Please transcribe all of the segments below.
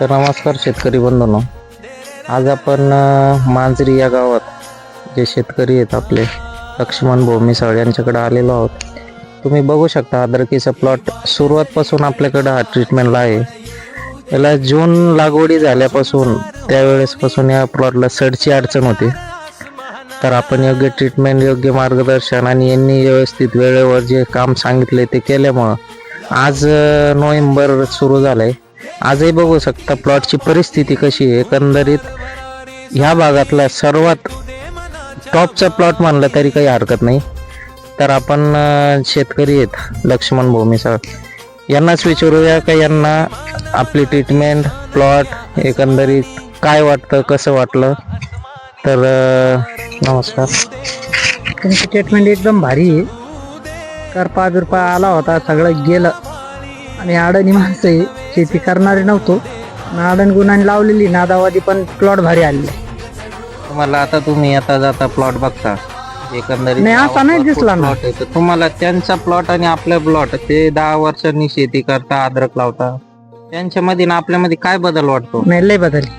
तर नमस्कार शेतकरी बंधूंनो. आज आपण मांजरी या गावात जे शेतकरी आहेत आपले लक्ष्मण भोमिसाळ मिसाळ यांच्याकडे आलेलो आहोत. तुम्ही बघू शकता अद्रकीचा प्लॉट सुरुवातपासून आपल्याकडं हा ट्रीटमेंटला आहे. याला जून लागवडी झाल्यापासून त्यावेळेसपासून या प्लॉटला सडची अडचण होती. तर आपण योग्य ट्रीटमेंट योग्य मार्गदर्शन आणि यांनी व्यवस्थित वेळेवर जे काम सांगितले ते केल्यामुळं आज नोव्हेंबर सुरू झालं आहे आजही बघू शकता प्लॉटची परिस्थिती कशी आहे. एकंदरीत ह्या भागातला सर्वात टॉपचा प्लॉट मानला तरी काही हरकत नाही. तर आपण शेतकरी आहेत लक्ष्मण भूमिसाळ यांनाच विचारूया का यांना आपली ट्रीटमेंट प्लॉट एकंदरीत काय वाटतं कसं वाटलं? तर नमस्कार. त्यांची ट्रीटमेंट एकदम भारी आहे. करपा बिरपा आला होता सगळं गेलं. आणि अडणी माणसं आहे. शेती करणारे नव्हतो. अडण गुणांनी लावलेली नादावादी पण प्लॉट भारी आली तुम्हाला आता तुम्ही आता जाता प्लॉट बघता. एकंदरीत नाही, असा नाही दिसला ना. प्लॉट आहे. तर तुम्हाला त्यांचा प्लॉट आणि आपला प्लॉट ते दहा वर्षांनी शेती करता अद्रक लावता. त्यांच्यामध्ये ना आपल्यामध्ये काय बदल वाटतो? नाही लय बदलली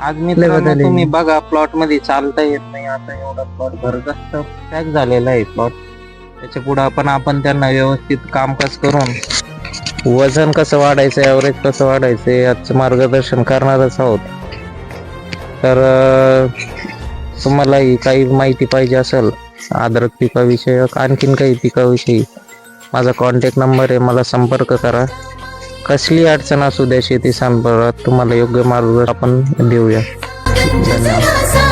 आज लय मित्रांनो बदल आहे. तुम्ही बघा प्लॉटमध्ये चालता येत नाही. आता एवढा प्लॉट भरगस्त पॅक झालेला आहे प्लॉट त्याच्या पुढे आपण आपण त्यांना व्यवस्थित कामकाज करून वजन कसं वाढायचं ॲव्हरेज कसं वाढायचं याचं मार्गदर्शन करणारच आहोत. तर तुम्हालाही काही माहिती पाहिजे असेल अद्रक पिकाविषयक आणखीन काही पिकाविषयी माझा कॉन्टॅक्ट नंबर आहे मला संपर्क करा. कसली अडचण असू द्या शेती संपर्कात तुम्हाला योग्य मार्गदर्शन आपण देऊया. धन्यवाद.